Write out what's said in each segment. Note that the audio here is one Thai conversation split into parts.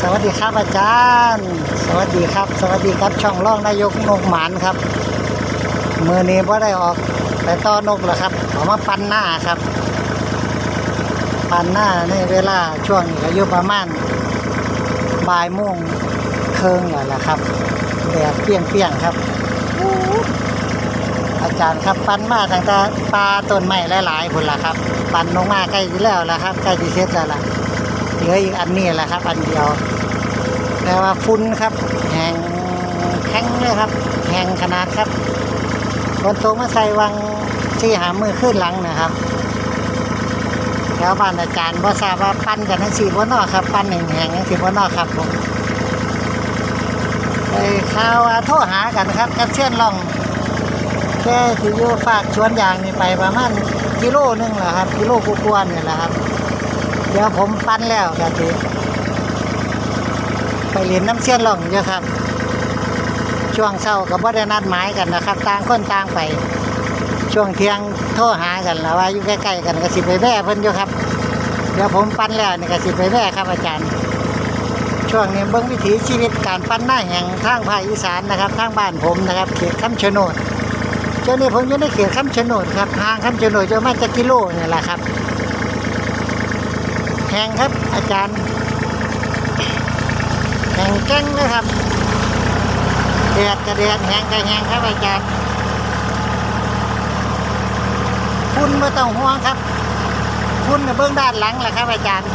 สวัสดีครับอาจารย์ สวัสดีครับ สวัสดีครับช่องร่องนายกนกหมานครับมือนี้พ่ได้ออกไปต้อนกแล้วครับออกมาปันหน้าครับ ปันหน้าในเวลาช่วงนี้ก็อยู่ประมาณบ่ายโมงเคิงแล้วล่ะครับแดดเปรี้ยงๆครับ อาจารย์ครับปันมาตั้งแต่ปลาต้นไม้หลายๆพุ่นละครับ ปันลงมาใกล้ที่แล้วละครับใกล้ที่เสร็จแล้วล่ะ เหลืออีกอันนี้แหละครับ อันเดียวแต่ว่าฟุ้นครับ แห้งแข็งเลยครับ แห้งขนาดครับคนโตมาใส่วังที่หามือขึ้นหลังนะครับแถวบ้านอาจารย์บ่ทราบว่าปั้นกันทั้งสี่บนนอกครับ ปั้นแห้งๆทั้งสี่บนนอกครับผมไอ้ข่าวโทรหากันครับกับเชื่อนลองแค่ที่อยู่ฝากชวนยางนี่ไปประมาณกิโลนึงแหละครับ กิโลกว่าๆนี่แหละครับ เดี๋ยวผมปั้นแล้วกะทีไปเรียนน้ำเชี่ยนหลงเยอะครับ ช่วงเช้ากับบ่ได้นัดหมายกันนะครับต่างคนต่างไป ช่วงเที่ยงโทรหากันแล้วว่าอยู่ใกล้ๆกันก็สิไปแว่เพิ่นอยู่ครับ เดี๋ยวผมปั้นแล้วนี่ก็สิไปแว่ครับอาจารย์ ช่วงนี้เบิ่งวิถีชีวิตการปั้นหน้าแห่งทางภาคอีสานนะครับทางบ้านผมนะครับเขตคำชะโนดเจ้านี่ผมอยู่ในเขตคำชะโนดครับห่างคำชะโนดจะมาจะกิโลนี่แหละครับ แห่งครับ อาจารย์แห่งแก้งนะครับแดดกระเดดแหงกระแห่งครับอาจารย์คุณไม่ต้องห่วงครับ คุณน่ะเบื้องด้านหลังแหละครับอาจารย์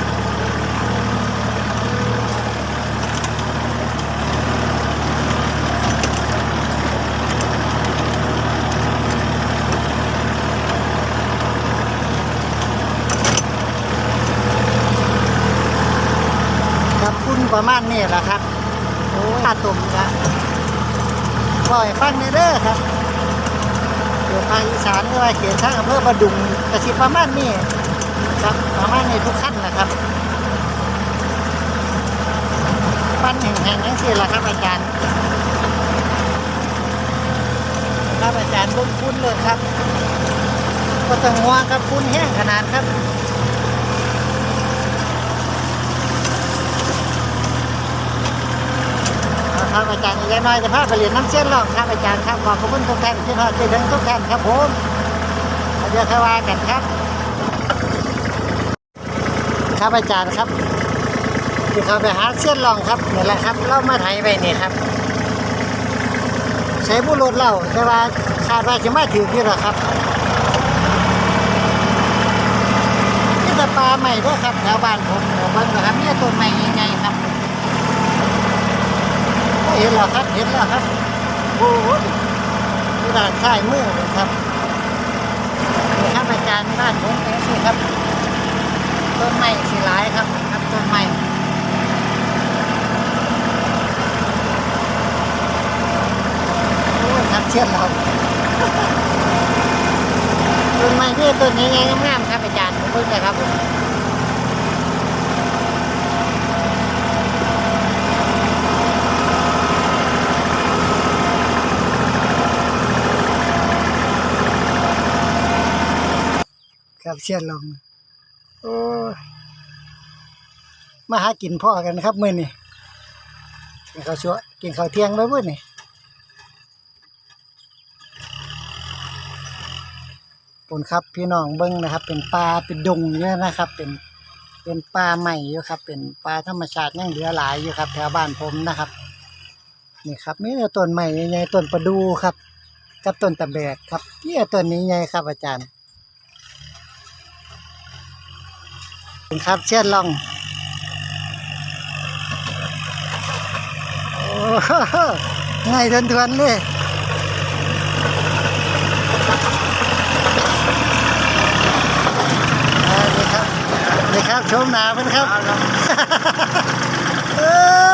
ประมาณนี้แหละครับโอ้ยตาตุ่มครับปล่อยฟังในเด้อครับเกี่ยวภาคอีสานหรือว่าเขียนทางอำเภอประดุงกระสิประมาณนี้ครับประมาณนี้ทุกขั้นนะครับปั้นแห่งๆนั่นสิแหละครับอาจารย์ครับอาจารย์บุญคุณเลยครับก็ต้องห่วงครับคุณแห้งขนาดครับ ครับอาจารย์ยายน้อยจะพาไปเรียนน้ำเส้นหรอกครับอาจารย์ครับขอบคุณทุกท่านที่มาที่ถึงทุกท่านครับผมเดี๋ยวค่อยว่ากันครับ ครับอาจารย์ครับที่เขาไปหาเส้นลองครับนี่แหละครับเรามาไถไปนี่ครับ ใช้บุรุษเราแต่ว่าคาดว่าจะไม่ถือที่หรอครับนี่แต่ปลาใหม่ด้วยครับแถวบ้านผมแถวบ้านนะครับนี่ต้นใหม่ยังไงครับ เห็นแล้วครับเห็นแล้วครับโอ้โหดูด้านซ้ายมือเลยครับนี่ครับอาจารบ้านผมเองสิครับ ต้นไม้สีหลายครับครับต้นไม้ครับเชื่อเราต้นไม้ที่ต้นนี้ไงงามๆครับอาจารย์ผมเพิ่งเลยครับผมับเชียนลงโอ้มาหากินพ่อกันครับมื้อนี้กินข้าวชั่วกินข้าวเที่ยงไปมื้อนี้ปุ่นครับพี่น้องเบิ้งนะครับ เป็นปลาเป็นดงเยอะนะครับ เป็นเป็นปลาใหม่อยู่ครับ เป็นปลาธรรมชาติยังเหลือหลายอยู่ครับแถวบ้านผมนะครับนี่ครับมีแต่ต้นใหม่ใหญ่ต้นประดูครับกับต้นตะแบกครับนี่ต้นนี้ใหญ่ครับอาจารย์ ครับเชียนลองโอ้โหง่ายทวนทวนๆเลยอ่านี่ครับนี่ครับชมหนาเป็นครับเออ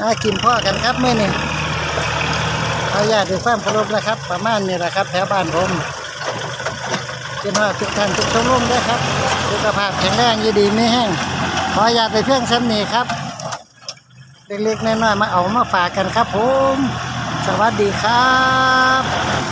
อ่ากินพ่อกันครับเมื่อนี่ เอาญาตด้วยความเคารพนะครับ ประมาณนี้แหละครับ แถวบ้านผมเจ้าหน้าทุกท่านทุกชมรมด้วยครับสุขภาพแข็งแรงยีดีไม่แห้งขออนุญาตไปเพียงซ้ำนี้ครับ เล็กๆน้อยๆมาเอามาฝากกันครับผม สวัสดีครับ